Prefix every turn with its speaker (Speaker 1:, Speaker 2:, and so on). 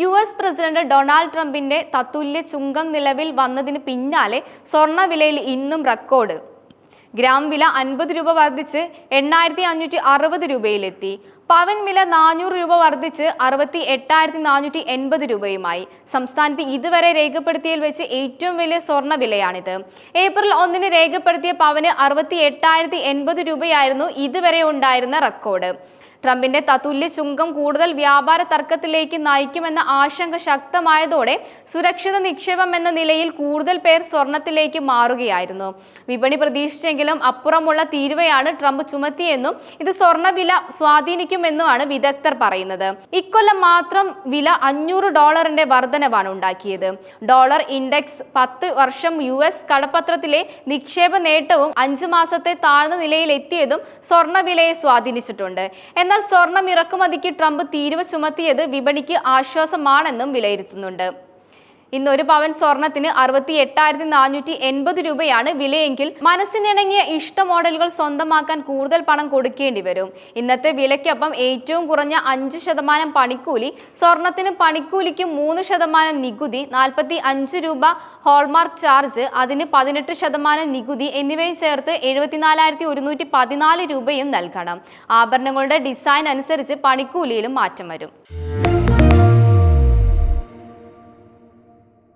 Speaker 1: U S president Donald ട്രംപിന്റെ തത്തുല്യ ചുങ്കം നിലവിൽ വന്നതിന് പിന്നാലെ സ്വർണവിലയിൽ ഇന്നും റെക്കോർഡ്. ഗ്രാം വില അൻപത് രൂപ വർദ്ധിച്ച് എണ്ണായിരത്തി അഞ്ഞൂറ്റി അറുപത് രൂപയിലെത്തി. പവൻ വില നാനൂറ് രൂപ വർദ്ധിച്ച് അറുപത്തി എട്ടായിരത്തി നാനൂറ്റി എൺപത് രൂപയുമായി. സംസ്ഥാനത്ത് ഇതുവരെ രേഖപ്പെടുത്തിയതിൽ വെച്ച് ഏറ്റവും വലിയ സ്വർണ വിലയാണിത് ഏപ്രിൽ ഒന്നിന് രേഖപ്പെടുത്തിയ പവന് അറുപത്തി എട്ടായിരത്തി എൺപത് രൂപയായിരുന്നു ഇതുവരെ ഉണ്ടായിരുന്ന റെക്കോർഡ്. ട്രംപിന്റെ തത്തുല്യ ചുങ്കം കൂടുതൽ വ്യാപാര തർക്കത്തിലേക്ക് നയിക്കുമെന്ന ആശങ്ക ശക്തമായതോടെ സുരക്ഷിത നിക്ഷേപം എന്ന നിലയിൽ കൂടുതൽ പേർ സ്വർണത്തിലേക്ക് മാറുകയായിരുന്നു. വിപണി പ്രതീക്ഷിച്ചെങ്കിലും അപ്പുറമുള്ള തീരുവയാണ് ട്രംപ് ചുമത്തിയെന്നും ഇത് സ്വർണവില സ്വാധീനിക്കുമെന്നുമാണ് വിദഗ്ധർ പറയുന്നത്. ഇക്കൊല്ലം മാത്രം വില അഞ്ഞൂറ് ഡോളറിന്റെ വർധനവാണ് ഉണ്ടാക്കിയത്. ഡോളർ ഇൻഡെക്സ് പത്ത് വർഷം യു എസ് കടപ്പത്രത്തിലെ നിക്ഷേപ നേട്ടവും അഞ്ചു മാസത്തെ താഴ്ന്ന നിലയിൽ എത്തിയതും സ്വർണ വിലയെ സ്വാധീനിച്ചിട്ടുണ്ട്. എന്നാൽ സ്വർണം ഇറക്കുമതിക്ക് ട്രംപ് തീരുവ ചുമത്തിയത് വിപണിക്ക് ആശ്വാസമാണെന്നും വിലയിരുത്തുന്നുണ്ട്. ഇന്ന് ഒരു പവൻ സ്വർണത്തിന് അറുപത്തി എട്ടായിരത്തി നാനൂറ്റി എൺപത് രൂപയാണ് വിലയെങ്കിൽ മനസ്സിനിണങ്ങിയ ഇഷ്ട മോഡലുകൾ സ്വന്തമാക്കാൻ കൂടുതൽ പണം കൊടുക്കേണ്ടി വരും. ഇന്നത്തെ വിലയ്ക്കൊപ്പം ഏറ്റവും കുറഞ്ഞ അഞ്ച് ശതമാനം പണിക്കൂലി സ്വർണത്തിന് പണിക്കൂലിക്ക് മൂന്ന് ശതമാനം നികുതി നാൽപ്പത്തി അഞ്ച് രൂപ ഹോൾമാർക്ക് ചാർജ് അതിന് പതിനെട്ട് ശതമാനം നികുതി എന്നിവയും ചേർത്ത് എഴുപത്തിനാലായിരത്തി ഒരുന്നൂറ്റി പതിനാല് രൂപയും നൽകണം. ആഭരണങ്ങളുടെ ഡിസൈൻ അനുസരിച്ച് പണിക്കൂലിയിലും മാറ്റം വരും.